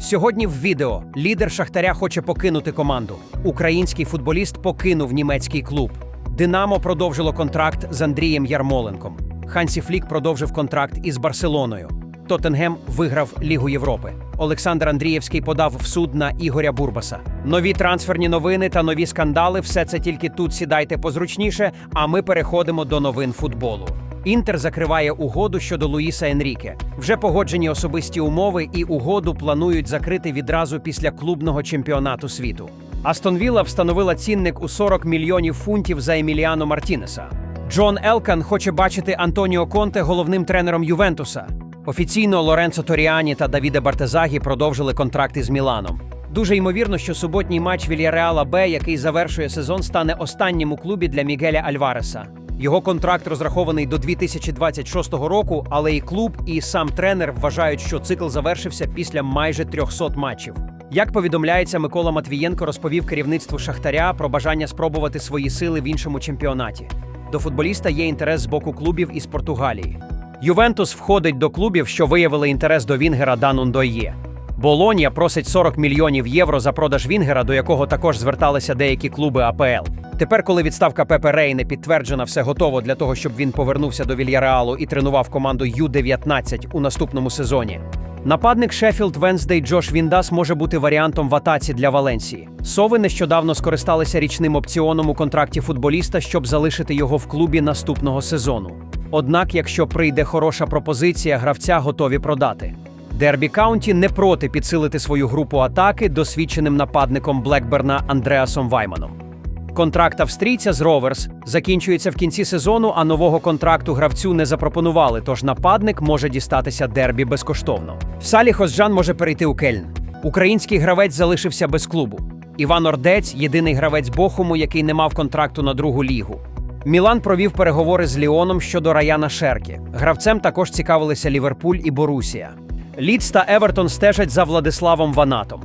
Сьогодні в відео лідер Шахтаря хоче покинути команду. Український футболіст покинув німецький клуб. Динамо продовжило контракт з Андрієм Ярмоленком. Хансі Флік продовжив контракт із Барселоною. Тоттенгем виграв Лігу Європи. Олександр Андрієвський подав в суд на Ігоря Бурбаса. Нові трансферні новини та нові скандали. Все це тільки тут сідайте позручніше. А ми переходимо до новин футболу. Інтер закриває угоду щодо Луїса Енріке. Вже погоджені особисті умови, і угоду планують закрити відразу після клубного чемпіонату світу. Астон Вілла встановила цінник у 40 мільйонів фунтів за Еміліано Мартінеса. Джон Елкан хоче бачити Антоніо Конте головним тренером Ювентуса. Офіційно Лоренцо Торіані та Давіде Бартезагі продовжили контракти з Міланом. Дуже ймовірно, що суботній матч Вільяреала Б, який завершує сезон, стане останнім у клубі для Мігеля Альвареса. Його контракт розрахований до 2026 року, але і клуб, і сам тренер вважають, що цикл завершився після майже 300 матчів. Як повідомляється, Микола Матвієнко розповів керівництву Шахтаря про бажання спробувати свої сили в іншому чемпіонаті. До футболіста є інтерес з боку клубів із Португалії. Ювентус входить до клубів, що виявили інтерес до Вінгера Данун Дойє. Болонія просить 40 мільйонів євро за продаж Вінгера, до якого також зверталися деякі клуби АПЛ. Тепер, коли відставка Пепе Рейне підтверджена, все готово для того, щоб він повернувся до Вільяреалу і тренував команду Ю-19 у наступному сезоні. Нападник Шеффілд Венсдей Джош Віндас може бути варіантом в атаці для Валенсії. Сови нещодавно скористалися річним опціоном у контракті футболіста, щоб залишити його в клубі наступного сезону. Однак, якщо прийде хороша пропозиція, гравця готові продати. Дербі Каунті не проти підсилити свою групу атаки досвідченим нападником Блекберна Андреасом Вайманом. Контракт австрійця з Роверс закінчується в кінці сезону, а нового контракту гравцю не запропонували, тож нападник може дістатися дербі безкоштовно. В Салі Хозжан може перейти у Кельн. Український гравець залишився без клубу. Іван Ордець єдиний гравець Бохуму, який не мав контракту на другу лігу. Мілан провів переговори з Ліоном щодо Раяна Шеркі. Гравцем також цікавилися Ліверпуль і Борусія. Лідс та Евертон стежать за Владиславом Ванатом.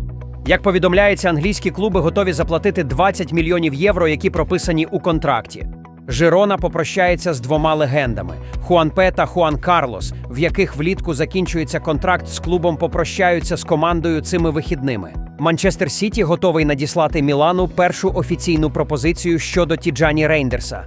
Як повідомляється, англійські клуби готові заплатити 20 мільйонів євро, які прописані у контракті. Жирона попрощається з двома легендами Хуанпе та Хуан Карлос, в яких влітку закінчується контракт з клубом, попрощаються з командою цими вихідними. Манчестер Сіті готовий надіслати Мілану першу офіційну пропозицію щодо Тіджані Рейндерса.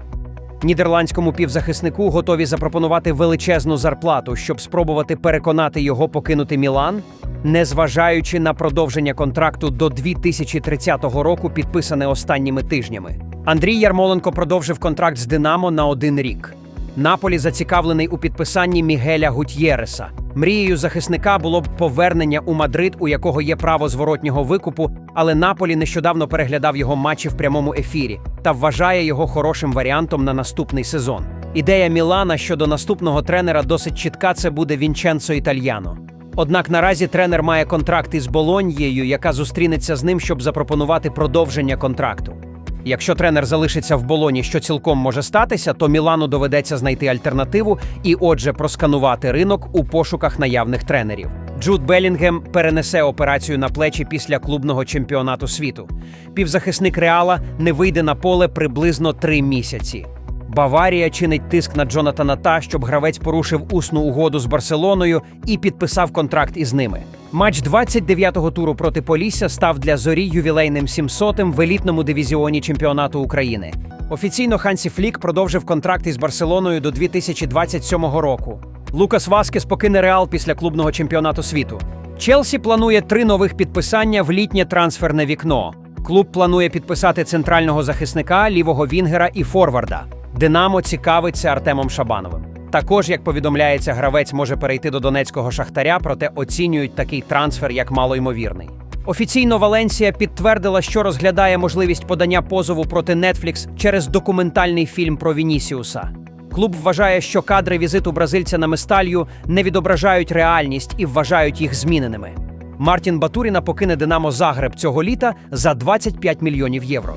Нідерландському півзахиснику готові запропонувати величезну зарплату, щоб спробувати переконати його покинути Мілан, незважаючи на продовження контракту до 2030 року, підписане останніми тижнями. Андрій Ярмоленко продовжив контракт з Динамо на один рік. Наполі зацікавлений у підписанні Мігеля Гутьєреса. Мрією захисника було б повернення у Мадрид, у якого є право зворотнього викупу, але Наполі нещодавно переглядав його матчі в прямому ефірі та вважає його хорошим варіантом на наступний сезон. Ідея Мілана щодо наступного тренера досить чітка. Це буде Вінченцо Італьяно. Однак наразі тренер має контракт із Болоньєю, яка зустрінеться з ним, щоб запропонувати продовження контракту. Якщо тренер залишиться в болоні, що цілком може статися, то Мілану доведеться знайти альтернативу і, отже, просканувати ринок у пошуках наявних тренерів. Джуд Белінгем перенесе операцію на плечі після клубного чемпіонату світу. Півзахисник Реала не вийде на поле приблизно три місяці. Баварія чинить тиск на Джонатана Та, щоб гравець порушив усну угоду з Барселоною і підписав контракт із ними. Матч 29-го туру проти Полісся став для зорі ювілейним 700-м в елітному дивізіоні чемпіонату України. Офіційно Хансі Флік продовжив контракт із Барселоною до 2027 року. Лукас Васкес покине Реал після клубного чемпіонату світу. Челсі планує три нових підписання в літнє трансферне вікно. Клуб планує підписати центрального захисника, лівого вінгера і форварда. Динамо цікавиться Артемом Шабановим. Також, як повідомляється, гравець може перейти до донецького шахтаря, проте оцінюють такий трансфер як малоймовірний. Офіційно Валенсія підтвердила, що розглядає можливість подання позову проти Netflix через документальний фільм про Вінісіуса. Клуб вважає, що кадри візиту бразильця на Месталью не відображають реальність і вважають їх зміненими. Мартін Батуріна покине Динамо Загреб цього літа за 25 мільйонів євро.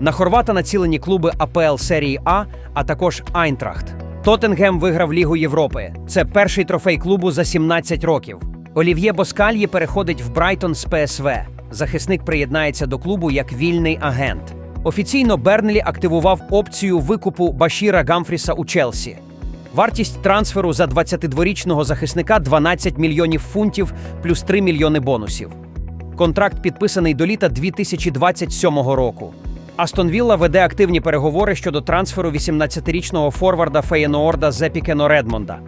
На Хорвата націлені клуби АПЛ серії А, а також Айнтрахт. Тоттенгем виграв Лігу Європи. Це перший трофей клубу за 17 років. Олів'є Боскальї переходить в Брайтон з ПСВ. Захисник приєднається до клубу як вільний агент. Офіційно Бернлі активував опцію викупу Башіра Гамфріса у Челсі. Вартість трансферу за 22-річного захисника 12 мільйонів фунтів плюс 3 мільйони бонусів. Контракт підписаний до літа 2027 року. Астон Вілла веде активні переговори щодо трансферу 18-річного форварда Феєноорда Зепікено Редмонда.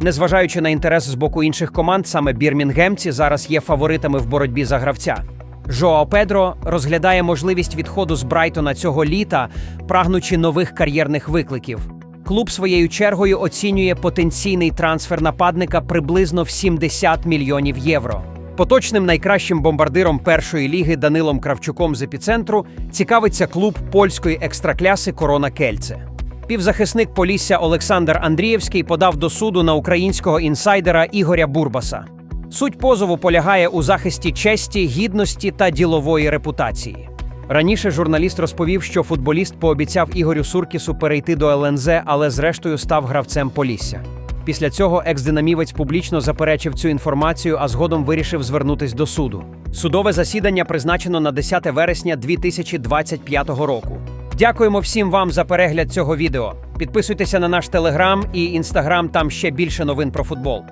Незважаючи на інтерес з боку інших команд, саме бірмінгемці зараз є фаворитами в боротьбі за гравця. Жоао Педро розглядає можливість відходу з Брайтона цього літа, прагнучи нових кар'єрних викликів. Клуб своєю чергою оцінює потенційний трансфер нападника приблизно в 70 мільйонів євро. Поточним найкращим бомбардиром першої ліги Данилом Кравчуком з епіцентру цікавиться клуб польської екстракляси Корона Кельце. Півзахисник Полісся Олександр Андрієвський подав до суду на українського інсайдера Ігоря Бурбаса. Суть позову полягає у захисті честі, гідності та ділової репутації. Раніше журналіст розповів, що футболіст пообіцяв Ігорю Суркісу перейти до ЛНЗ, але зрештою став гравцем Полісся. Після цього екс-динамівець публічно заперечив цю інформацію, а згодом вирішив звернутись до суду. Судове засідання призначено на 10 вересня 2025 року. Дякуємо всім вам за перегляд цього відео. Підписуйтеся на наш телеграм і інстаграм, там ще більше новин про футбол.